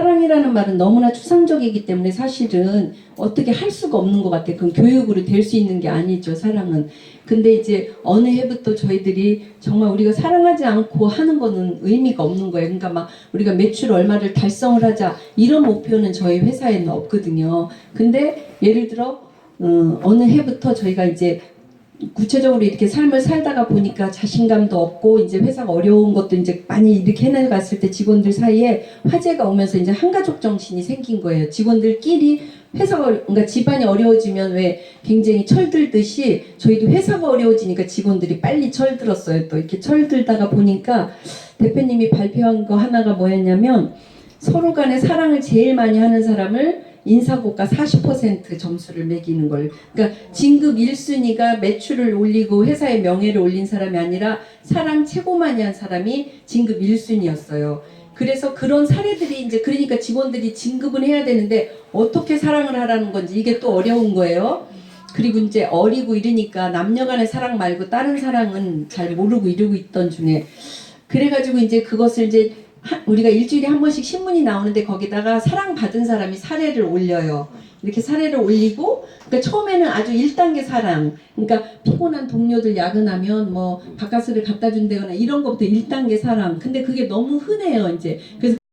사랑이라는 말은 너무나 추상적이기 때문에 사실은 어떻게 할 수가 없는 것 같아요. 그건 교육으로 될 수 있는 게 아니죠, 사랑은. 근데 이제 어느 해부터 저희들이 정말 우리가 사랑하지 않고 하는 거는 의미가 없는 거예요. 그러니까 막 우리가 매출 얼마를 달성을 하자 이런 목표는 저희 회사에는 없거든요. 근데 예를 들어 어, 어느 해부터 저희가 이제 구체적으로 이렇게 삶을 살다가 보니까 자신감도 없고 이제 회사가 어려운 것도 이제 많이 이렇게 해나갔을 때 직원들 사이에 화제가 오면서 이제 한가족 정신이 생긴 거예요. 직원들끼리 회사가 그러니까 집안이 어려워지면 왜 굉장히 철들듯이 저희도 회사가 어려워지니까 직원들이 빨리 철들었어요. 또 이렇게 철들다가 보니까 대표님이 발표한 거 하나가 뭐였냐면 서로 간에 사랑을 제일 많이 하는 사람을 인사고가 40% 점수를 매기는 걸. 그러니까 진급 1순위가 매출을 올리고 회사의 명예를 올린 사람이 아니라 사랑 최고 많이 한 사람이 진급 1순위였어요. 그래서 그런 사례들이 이제 그러니까 직원들이 진급은 해야 되는데 어떻게 사랑을 하라는 건지 이게 또 어려운 거예요. 그리고 이제 어리고 이러니까 남녀 간의 사랑 말고 다른 사랑은 잘 모르고 이러고 있던 중에 그래가지고 이제 그것을 이제 하- 우리가 일주일에 한 번씩 신문이 나오는데 거기다가 사랑받은 사람이 사례를 올려요. 이렇게 사례를 올리고 그러니까 처음에는 아주 1단계 사랑. 그러니까 피곤한 동료들 야근하면 뭐 바카스를 갖다 준다거나 이런 것부터 1단계 사랑 근데 그게 너무 흔해요 이제. 그래서